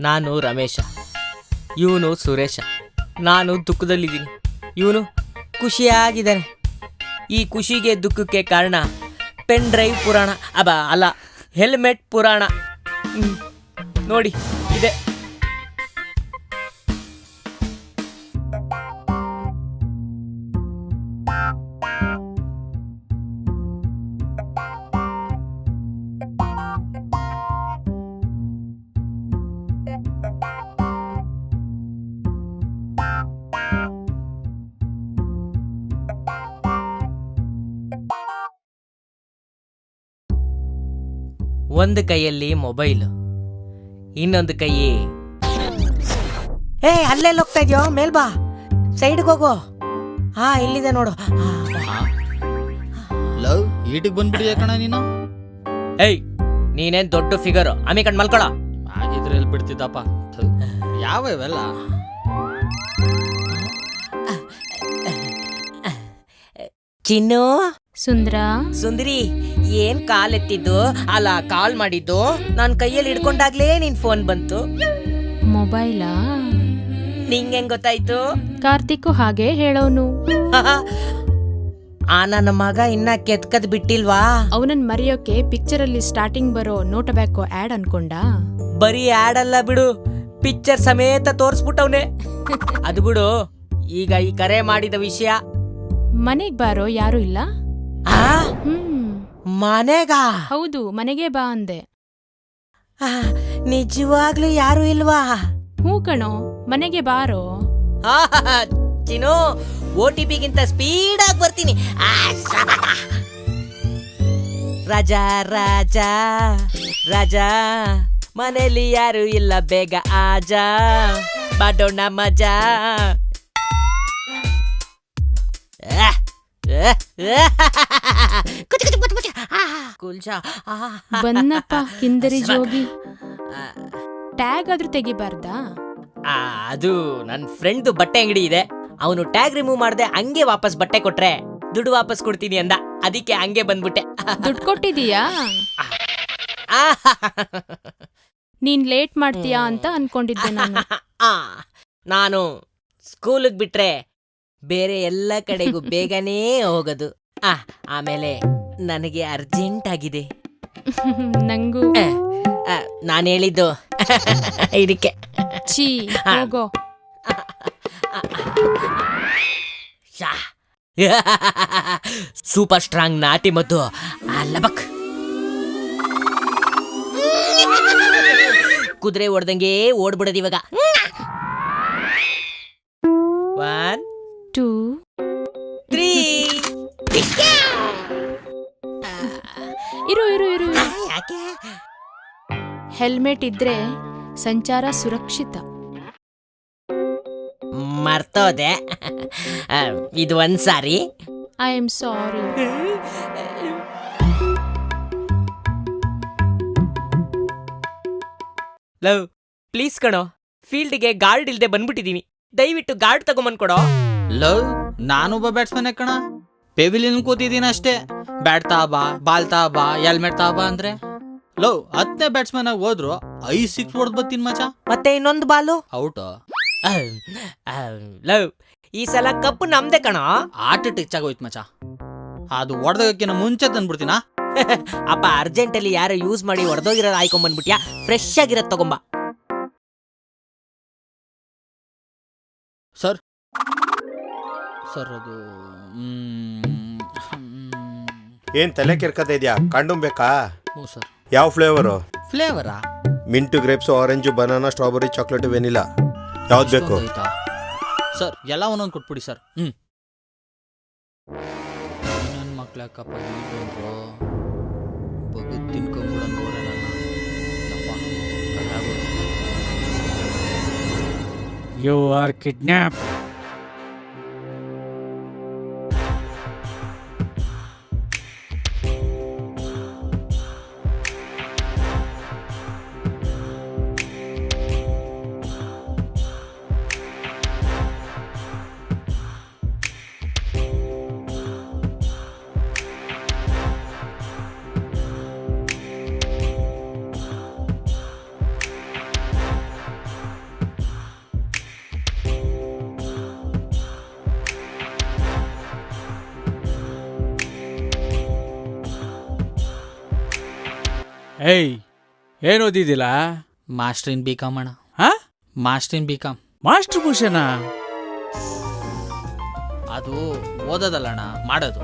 ನಾನು ರಮೇಶ. ಇವನು ಸುರೇಶ. ನಾನು ದುಃಖದಲ್ಲಿದ್ದೀನಿ. ಇವನು ಖುಷಿಯಾಗಿದ್ದಾನೆ. ಈ ಖುಷಿಗೆ ದುಃಖಕ್ಕೆ ಕಾರಣ ಪೆನ್ ಡ್ರೈವ್ ಪುರಾಣ. ಅಬ, ಅಲ್ಲ, ಹೆಲ್ಮೆಟ್ ಪುರಾಣ. ನೋಡಿ, ಇದೆ. ಒಂದು ಕೈಯಲ್ಲಿ ಮೊಬೈಲ್ ಇನ್ನೊಂದು ಕೈ ಏ ಅಲ್ಲೇ ಹೋಗ್ತಾ ಇದೆಯೋ? ಮೇಲ್ ಬಾ. ಸೈಡ್ಗೆ ಹೋಗೋ. ಹಾ ಇಲ್ಲಿದೆ ನೋಡು. ಹಾ. ಲವ್ ಈಟಿಗೆ ಬಂದ್ಬಿಡಿ ಕಣ ನೀನು? ಏಯ್ ನೀನೇನ್ ದೊಡ್ಡ ಫಿಗರ್ ಆಮಿ ಕಣ್ ಮಲ್ಕೊಳ. ಆಗಿದ್ರೆ ಎಲ್ಲಿ ಬಿಡ್ತಿದ್ದಪ್ಪ? ಥು, ಯಾವ ಇವೆಲ್ಲ? ಚಿನ್ನು? ಸುಂದ್ರ? ಸುಂದರಿ ಏನ್ ಕಾಲ್ ಎತ್ತಿದ್ದು? ಅಲ್ಲ ಕಾಲ್ ಮಾಡಿದ್ದು? ನಾನ್ ಕೈಯಲ್ಲಿ ಹಿಡ್ಕೊಂಡಾಗ್ಲೇ ನಿನ್ ಫೋನ್ ಬಂತು. ಮೊಬೈಲಾ? ನಿಂಗೆ ಹೆಂಗ್ ಗೊತ್ತಾಯ್ತು? ಕಾರ್ತಿಕ್ ಹಾಗೆ ಹೇಳೋನು. ಆ ನನ್ನ ಮಗ ಇನ್ನ ಕೆತ್ಕದ್ ಬಿಟ್ಟಿಲ್ವಾ? ಅವನನ್ ಮರೆಯೋಕೆ ಪಿಕ್ಚರ್ ಅಲ್ಲಿ ಸ್ಟಾರ್ಟಿಂಗ್ ಬರೋ ನೋ ಟೊಬ್ಯಾಕೋ ಆಡ್ ಅನ್ಕೊಂಡ? ಬರೀ ಆಡ್ ಅಲ್ಲ ಬಿಡು ಪಿಕ್ಚರ್ ಸಮೇತ ತೋರ್ಸ್ಬಿಟ್ಟವ್ನೆ. ಅದು ಬಿಡು ಈಗ ಈ ಕರೆ ಮಾಡಿದ ವಿಷಯ. ಮನೆಗ್ ಬಾರೋ ಯಾರು ಇಲ್ಲ? ಆ? ಹ್ಮ್. ಮನೆಗ? ಹೌದು ಮನೆಗೆ ಬಾ ಅಂದೆ. ಆ, ನಿಜವಾಗ್ಲೂ ಯಾರು ಇಲ್ವಾ? ಹೂ ಕಣೋ ಮನೆಗೆ ಬಾರೋ. ಚಿನ್ನು ಓ ಟಿ ಪಿಗಿಂತ ಸ್ಪೀಡ್ ಆಗಿ ಬರ್ತೀನಿ. ಆ, ರಾಜಾ ರಾಜಾ ರಾಜ ರಾಜ ಮನೇಲಿ ಯಾರು ಇಲ್ಲ ಬೇಗ ಆಜ. ಬಡೋಣ ಮಜಾ. ಬನ್ನಪ್ಪ ಕಿಂದರಿ ಜೋಗಿ. ಟ್ಯಾಗ್ ಆದ್ರೂ ತೆಗಿಬಾರ್ದಾ? ಆ, ಅದು ನನ್ನ ಫ್ರೆಂಡ್ ಬಟ್ಟೆ ಅಂಗಡಿ ಇದೆ. ಅವನು ಟ್ಯಾಗ್ ರಿಮೂವ್ ಮಾಡ್ದೆ ಹಂಗೆ ವಾಪಸ್ ಬಟ್ಟೆ ಕೊಟ್ರೆ ದುಡ್ಡು ವಾಪಸ್ ಕೊಡ್ತೀನಿ ಅಂದ. ಅದಕ್ಕೆ ಹಂಗೆ ಬಂದ್ಬಿಟ್ಟೆ. ದುಡ್ಡು ಕೊಟ್ಟಿದೀಯಾ? ನೀನ್ ಲೇಟ್ ಮಾಡ್ತೀಯಾ ಅಂತ ಅನ್ಕೊಂಡಿದ್ದೆ ನಾನು. ಆ, ನಾನು ಸ್ಕೂಲಿಗೆ ಬಿಟ್ರೆ ಬೇರೆ ಎಲ್ಲ ಕಡೆಗೂ ಬೇಗನೇ ಹೋಗೋದು. ಆ, ಆಮೇಲೆ ನನಗೆ ಅರ್ಜೆಂಟ್ ಆಗಿದೆ ನಂಗೂ ನಾನು ಹೇಳಿದ್ದು. ಇದಕ್ಕೆ. ಛೀ ಹೋಗೋ. ಶಾ ಸೂಪರ್ ಸ್ಟ್ರಾಂಗ್ ನಾಟಿ ಮತ್ತು ಲಬಕ್. ಕುದುರೆ ಓಡ್ದಂಗೆ ಓಡ್ಬಿಡೋದು ಇವಾಗ. ಹೆಲ್ಮೆಟ್ ಇದ್ರೆ ಸಂಚಾರ ಸುರಕ್ಷಿತ. ಮರ್ತೋದೆ. ಇದು ಒಂದ್ ಸಾರಿ. I am sorry love please ಕಣೋ ಫೀಲ್ಡ್ಗೆ ಗಾರ್ಡ್ ಇಲ್ದೆ ಬಂದ್ಬಿಟ್ಟಿದೀನಿ. ದಯವಿಟ್ಟು ಗಾರ್ಡ್ ತಗೊಂಬಂದ್ ಕೊಡೋ. ಲವ್ ನಾನೊಬ್ಬ ಬ್ಯಾಟ್ಸ್ಮನ್ ಕಣ. ಪೆವಿಲಿನ್ ಕೂತಿದ್ದೀನಿ ಅಷ್ಟೇ ಬ್ಯಾಟ್ ತಾ ಬಾ ಬಾಲ್ ತಾ ಬಾ ಹೆಲ್ಮೆಟ್ ತಾ ಬಾ ಅಂದ್ರೆ? ಲವ್ ಹತ್ತನೇ ಬ್ಯಾಟ್ಸ್ಮನ್ ಆಗಿ ಹೋದ್ರು ಐ ಸಿಕ್ಸ್ ಹೊಡೆದ್ ಬತ್ತೀನಿ ಮಚ ಮತ್ತೆ ಇನ್ನೊಂದು ಬಾಲು? ಔಟ್ ಲವ್ ಈ ಸಲ ಕಪ್ಪು ನಮ್ದೆ ಕಣ. ಆಟ ಟಚ್ ಆಗೋಯ್ತು ಮಚ ಅದು ಹೊಡೆದಕ್ಕಿಂತ ಮುಂಚೆ ತಂದ್ಬಿಡ್ತೀನಾ? ಅಪ್ಪ ಅರ್ಜೆಂಟ್ ಅಲ್ಲಿ ಯಾರು ಯೂಸ್ ಮಾಡಿ ಹೊಡೆದೋಗಿರೋದು ಆಯ್ಕೊಂಡ್ ಬಂದ್ಬಿಟ್ಯಾ ಫ್ರೆಶ್ ಆಗಿರೋದ್ ತಗೊಂಬ. ಸರ್ ಸರ್ ಅದು ಮ್, ಮ್, ಏನ್ ತಲೆ ಕೆರ್ಕತ ಇದೆಯಾ? ಕಂಡುಂಬೇಕಾ ಹ್ಞೂ ಸರ್ ಯಾವ flavour ಫ್ಲೇವರಾ mint grapes orange banana strawberry chocolate vanilla ಯಾವ್ದು ಬೇಕು? ಆಯ್ತಾ? ಸರ್ ಎಲ್ಲ ಒಂದೊಂದು ಕೊಟ್ಬಿಡಿ ಸರ್ ಹ್ಞೂ ನನ್ನ ಮಕ್ಳಕ್ಕಪ್ಪ ಕಿಡ್ನಾಪ್ ಬಂದ್ರು? ಯಪ್ಪ ಕಟ್ಟಾಗೋದು. You ಏಯ್ ಏನು ಓದಿದಿಲ್ಲ ಮಾಸ್ಟರ್ ಇನ್ ಬಿ ಕಾಮ್ ಅಣ್ಣ. ಹಾ? Master in B com master ಭೂಷಣ ಅದು ಓದೋದಲ್ಲ ಅಣ್ಣ ಮಾಡೋದು.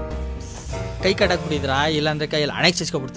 ಕೈ ಕಟ್ಟಕ್ ಬಿಟ್ಟಿದ್ರಾ ಇಲ್ಲಾಂದ್ರೆ ಕೈಯಲ್ಲಿ ಹಣೆಗೆ ಸಿಸ್ಕೊಬಿಡ್ತಿದ್ದೆ